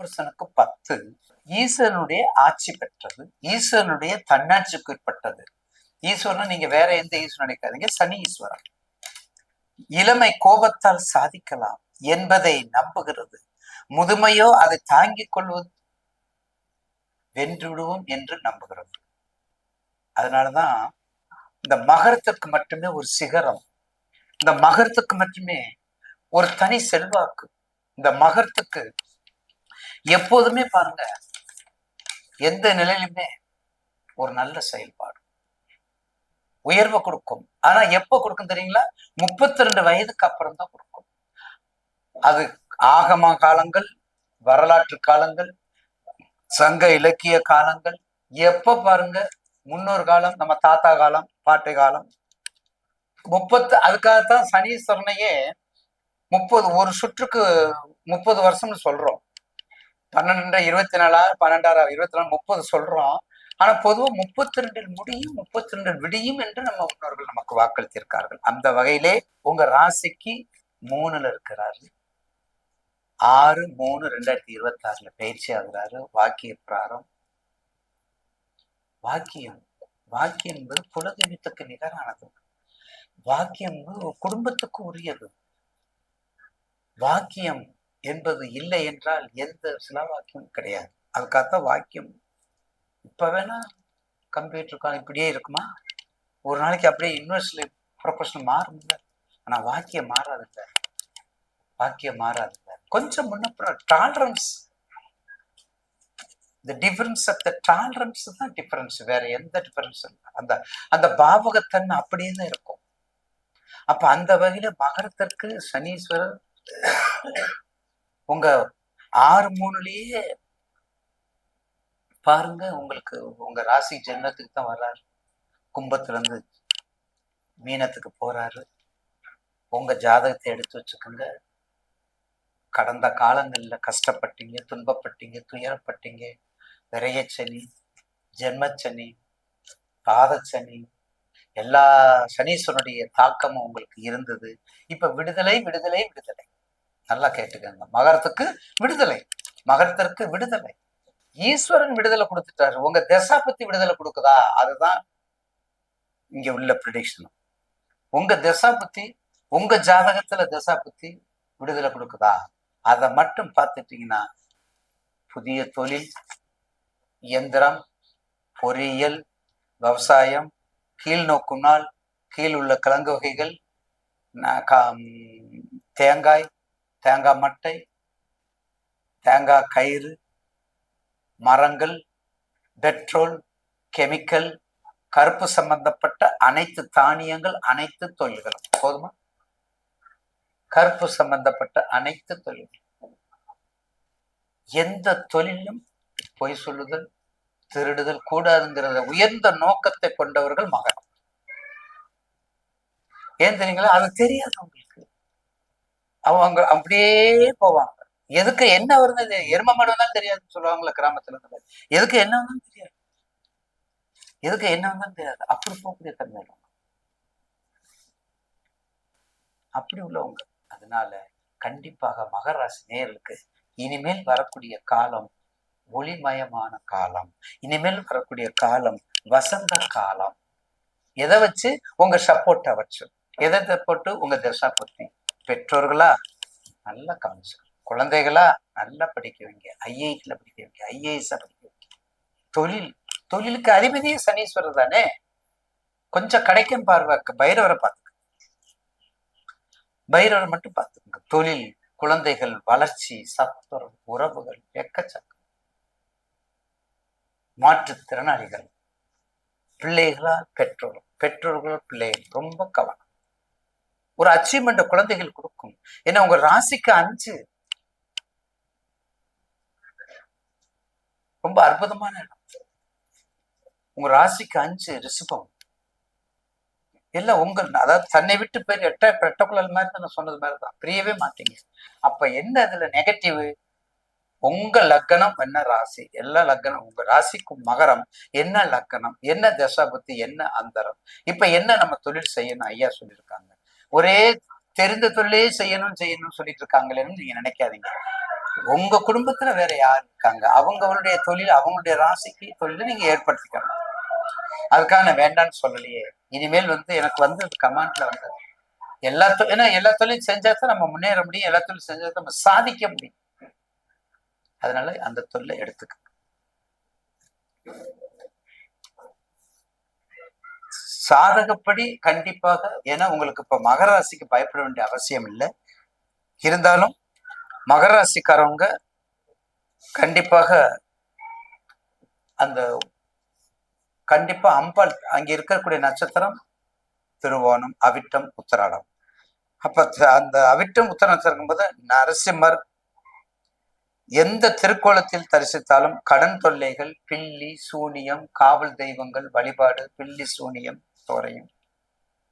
புருஷனுக்கு பத்து. ஈஸ்வரனுடைய ஆட்சி பெற்றது. ஈஸ்வரனுடைய தன்னாட்சிக்கு உட்பட்டது. ஈஸ்வரன் நீங்க வேற எந்த ஈஸ்வரன் நினைக்காதீங்க. சனி ஈஸ்வரன். இளமை கோபத்தால் சாதிக்கலாம் என்பதை நம்புகிறது. முதுமையோ அதை தாங்கிக் கொள்வது வென்றுவிடுவோம் என்று நம்புகிறது. அதனாலதான் இந்த மகரத்துக்கு மட்டுமே ஒரு சிகரம். இந்த மகரத்துக்கு மட்டுமே ஒரு தனி செல்வாக்கு. இந்த மகரத்துக்கு எப்போதுமே பாருங்க எந்த நிலையிலுமே ஒரு நல்ல செயல்பாடு. உயர்வை கொடுக்கும். ஆனா எப்ப கொடுக்கும் தெரியுங்களா? முப்பத்தி ரெண்டு வயதுக்கு அப்புறம் தான் கொடுக்கும். அது ஆகம காலங்கள் வரலாற்று காலங்கள் சங்க இலக்கிய காலங்கள் எப்ப பாருங்க? முன்னொரு காலம் நம்ம தாத்தா காலம் பாட்டி காலம். முப்பத்து அதுக்காகத்தான் சனீஸ்வரனையே முப்பது ஒரு சுற்றுக்கு முப்பது வருஷம்னு சொல்றோம். பன்னெண்டு இருபத்தி நாலா பன்னெண்டாயிரம் இருபத்தி நாலு முப்பது சொல்றோம். ஆனா பொதுவா முப்பத்தி ரெண்டில் முடியும் முப்பத்தி ரெண்டில் விடியும் என்று நம்ம முன்னோர்கள் நமக்கு வாக்களித்திருக்கார்கள். அந்த வகையிலே உங்க ராசிக்கு மூணுல இருக்கிறாரு. ஆறு மூணு ரெண்டாயிரத்தி இருபத்தி ஆறுல பயிற்சி ஆகுறாரு. வாக்கிய பிராரம். வாக்கியம். வாக்கியம் என்பது குலதெய்வத்துக்கு நிகரானது. வாக்கியம் ஒரு குடும்பத்துக்கு உரியது. வாக்கியம் என்பது இல்லை என்றால் எந்த சில வாக்கியம் கிடையாது. அதுக்காகத்தான் வாக்கியம். இப்ப வேணா கம்ப்யூட்டர் இப்படியே இருக்குமா? ஒரு நாளைக்கு அப்படியே யூனிவர்சிட்டி ப்ரொஃபஷனல் மாறும்ல. ஆனா வாக்கியம் மாறாதுல்ல வாக்கியம் மாறாதுல்ல கொஞ்சம் முன்னப்புறம் டாலரன்ஸ் இந்த டிஃபரன்ஸ் ஆஃப் த டாலரன்ஸ் தான் டிஃபரன்ஸ் வேற எந்த டிஃபரன்ஸ் அந்த அந்த பாவகத்தன்மை அப்படியே தான் இருக்கும். அப்ப அந்த வகையில மகரத்திற்கு சனீஸ்வரர் உங்க ஆறு மூணுலயே பாருங்க உங்களுக்கு உங்க ராசி ஜென்மத்துக்கு தான் வர்றாரு. கும்பத்துல இருந்து மீனத்துக்கு போறாரு. உங்க ஜாதகத்தை எடுத்து வச்சுக்கோங்க. கடந்த காலங்கள்ல கஷ்டப்பட்டீங்க துன்பப்பட்டீங்க துயரப்பட்டீங்க. விரையச்சனி ஜென்மச்சனி பாதச்சனி எல்லா சனீஸ்வரனுடைய தாக்கமும் உங்களுக்கு இருந்தது. இப்ப விடுதலை விடுதலை விடுதலை. நல்லா கேட்டுக்கோங்க. மகரத்துக்கு விடுதலை. மகரத்திற்கு விடுதலை. ஈஸ்வரன் விடுதலை கொடுத்துட்டாரு. உங்க தசாபத்தி விடுதலை கொடுக்குதா? அதுதான் இங்க உள்ள ப்ரிடிக்ஷன் உங்க தசாபத்தி உங்க ஜாதகத்துல தசாபத்தி விடுதலை கொடுக்குதா? அதை மட்டும் பார்த்துட்டீங்கன்னா புதிய தொழில் இயந்திரம் பொறியியல் விவசாயம் கீழ் நோக்கும் நாள் கீழ் உள்ள கிழங்கு வகைகள் தேங்காய் தேங்காய் மட்டை தேங்காய் கயிறு மரங்கள் பெட்ரோல் கெமிக்கல் கருப்பு சம்பந்தப்பட்ட அனைத்து தானியங்கள் அனைத்து தொழில்களும் போதுமா? கருப்பு சம்பந்தப்பட்ட அனைத்து தொழில்கள். எந்த தொழிலும் பொய் சொல்லுதல் திருடுதல் கூடாதுங்கிறத உயர்ந்த நோக்கத்தை கொண்டவர்கள் மகன். ஏன் தெரியுங்களா? அது தெரியாது அவங்களுக்கு அவங்க அப்படியே போவாங்க. எதுக்கு என்ன வருது எரும மாடு தெரியாதுன்னு சொல்லுவாங்களே கிராமத்துல இருந்து எதுக்கு என்ன வந்தாலும் தெரியாது. எதுக்கு என்ன வந்தாலும் தெரியாது. அப்படி போகக்கூடிய தன்மை அப்படி உள்ளவங்க. அதனால கண்டிப்பாக மகராசி நேர்களுக்கு இனிமேல் வரக்கூடிய காலம் ஒளிமயமான காலம். இனிமேல் வரக்கூடிய காலம் வசந்த காலம். எதை வச்சு? உங்க சப்போர்ட்டை வச்சு. எதை போட்டு உங்க தசாபத்தி பெற்றோர்களா? நல்லா கவனிச்சுக்கணும் குழந்தைகளா? நல்லா படிக்க வைங்க. ஐஐடியில் படிக்க வைங்க. ஐஏஎஸ்ஸாக படிக்க வைங்க. தொழில். தொழிலுக்கு அதிபதியே சனீஸ்வரர் தானே? கொஞ்சம் கிடைக்கும் பார்வை பைரவரை பார்த்துக்க பைரவரை மட்டும் பார்த்துக்கோங்க. தொழில் குழந்தைகள் வளர்ச்சி சத்துரம் உறவுகள் எக்கச்சக்கம். மாற்றுத்திறனாளிகள். பிள்ளைகளா? பெற்றோர். பெற்றோர்கள் பிள்ளைகள். ரொம்ப கவனம். ஒரு அச்சீவ்மெண்ட் குழந்தைகள் கொடுக்கும். ஏன்னா உங்க ராசிக்கு அஞ்சு. ரொம்ப அற்புதமான இடம். உங்க ராசிக்கு அஞ்சு ரிசுபம் எல்லாம் உங்கள் அதாவது தன்னை விட்டு பேர் எட்ட ரெட்டக்குழல் மாதிரி தான் நான் சொன்னது மாதிரி தான் பிரியவே மாட்டீங்க. அப்ப என்ன அதுல நெகட்டிவ் உங்க லக்கணம் என்ன ராசி? எல்லா லக்கணம் உங்க ராசிக்கும் மகரம். என்ன லக்கணம்? என்ன தசாபத்தி? என்ன அந்தரம்? இப்ப என்ன நம்ம தொழில் செய்யணும்? ஐயா சொல்லியிருக்காங்க. ஒரே தெரிந்த தொழிலே செய்யணும் செய்யணும்னு சொல்லிட்டு இருக்காங்களேன்னு நீங்க நினைக்காதீங்க. உங்க குடும்பத்துல வேற யார் இருக்காங்க? அவங்களுடைய தொழில் அவங்களுடைய ராசிக்கு தொழில நீங்க ஏற்படுத்திக்கணும். அதுக்காக நான் வேண்டாம்னு சொல்லலையே. இனிமேல் வந்து எனக்கு வந்து கமாண்ட்ல வந்து எல்லா ஏன்னா எல்லா தொழிலும் செஞ்சா தான் நம்ம முன்னேற முடியும். எல்லா தொழிலும் செஞ்சா தான் நம்ம சாதிக்க முடியும். அதனால அந்த தொழிலை எடுத்துக்க சாதகப்படி கண்டிப்பாக ஏன்னா உங்களுக்கு இப்ப மகர ராசிக்கு பயப்பட வேண்டிய அவசியம் இல்லை. இருந்தாலும் மகர ராசிக்காரவங்க கண்டிப்பாக அந்த கண்டிப்பா அம்பாள் அங்க இருக்கக்கூடிய நட்சத்திரம் திருவோணம் அவிட்டம் உத்தராடம். அப்ப த- அந்த அவிட்டம் உத்தர இருக்கும்போது போது நரசிம்மர் எந்த திருக்கோலத்தில் தரிசித்தாலும் கடன் தொல்லைகள் பில்லி சூனியம் காவல் தெய்வங்கள் வழிபாடு பில்லி சூனியம் தோரையும்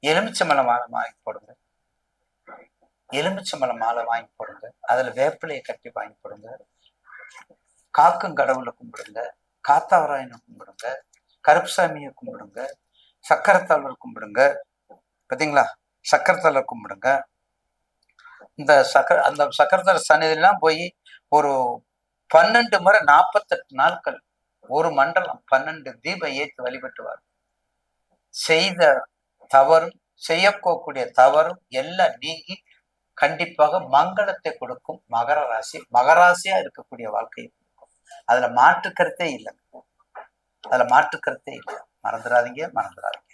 எலுமிச்சம்பழம் மாலை வாங்கி போடுங்க. எலுமிச்சம்பழம் மாலை வாங்கி போடுங்க. அதுல வேப்பிலையை கட்டி வாங்கி போடுங்க. காக்கும் கடவுளை கும்பிடுங்க. காத்தாவராயனை கும்பிடுங்க. கருப்புசாமியை கும்பிடுங்க. சக்கரத்தாளர் கும்பிடுங்க. பார்த்தீங்களா? சக்கரத்தாளர் கும்பிடுங்க. இந்த சக்கர அந்த சக்கரத்தாளர் சன்னதியெல்லாம் போய் ஒரு பன்னெண்டு முறை நாற்பத்தெட்டு நாட்கள் ஒரு மண்டலம் பன்னெண்டு தீபம் ஏற்றி வழிபட்டுவார். செய்த தவறும் செய்யக்கூடிய தவறும் எல்லாம் நீங்கி கண்டிப்பாக மங்களத்தை கொடுக்கும் மகர ராசி. மகராசியா இருக்கக்கூடிய வாழ்க்கையை கொடுக்கும். அதுல மாற்று கருத்தே இல்லை. அதுல மாற்று கருத்தே இல்லை. மறந்துடாதீங்க மறந்துடாதீங்க.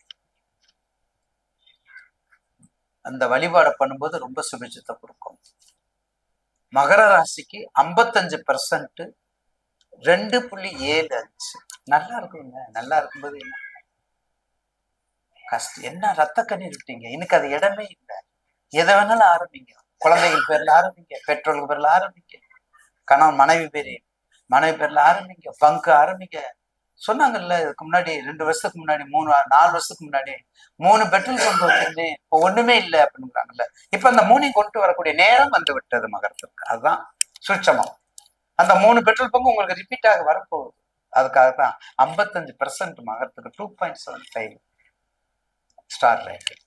அந்த வழிபாடை பண்ணும்போது ரொம்ப சுபிட்சத்தை கொடுக்கும். மகர ராசிக்கு ஐம்பத்தஞ்சு பர்சன்ட் ரெண்டு புள்ளி ஏழு அஞ்சு. நல்லா இருக்குங்க. நல்லா இருக்கும்போது என்ன? கஷ்டம். என்ன ரத்த கண்ணீர் விட்டீங்க? இன்னைக்கு அது இடமே இல்லை. எதை வேணாலும் ஆரம்பிங்க. குழந்தைகள் பேர்ல ஆரம்பிங்க. பெற்றோர்கள் பேர்ல ஆரம்பிங்க. கணவன் மனைவி பேரு மனைவி பேர்ல ஆரம்பிங்க. பங்கு ஆரம்பிங்க. சொன்னாங்கல்ல இதுக்கு முன்னாடி ரெண்டு வருஷத்துக்கு முன்னாடி மூணு நாலு வருஷத்துக்கு முன்னாடி மூணு பெட்ரோல் கொண்டு வச்சிருந்தேன். இப்போ ஒண்ணுமே இல்லை அப்படிங்கிறாங்கல்ல இப்ப அந்த மூணையும் கொண்டு வரக்கூடிய நேரம் வந்து விட்டது மகரத்திற்கு. அதுதான் சுட்சமம் அந்த மூணு பெட்ரோல் பங்கு உங்களுக்கு ரிப்பீட் ஆக வரப்போகுது. அதுக்காக தான் ஐம்பத்தஞ்சு பெர்சன்ட் மகரத்துக்கு two point seven five star rated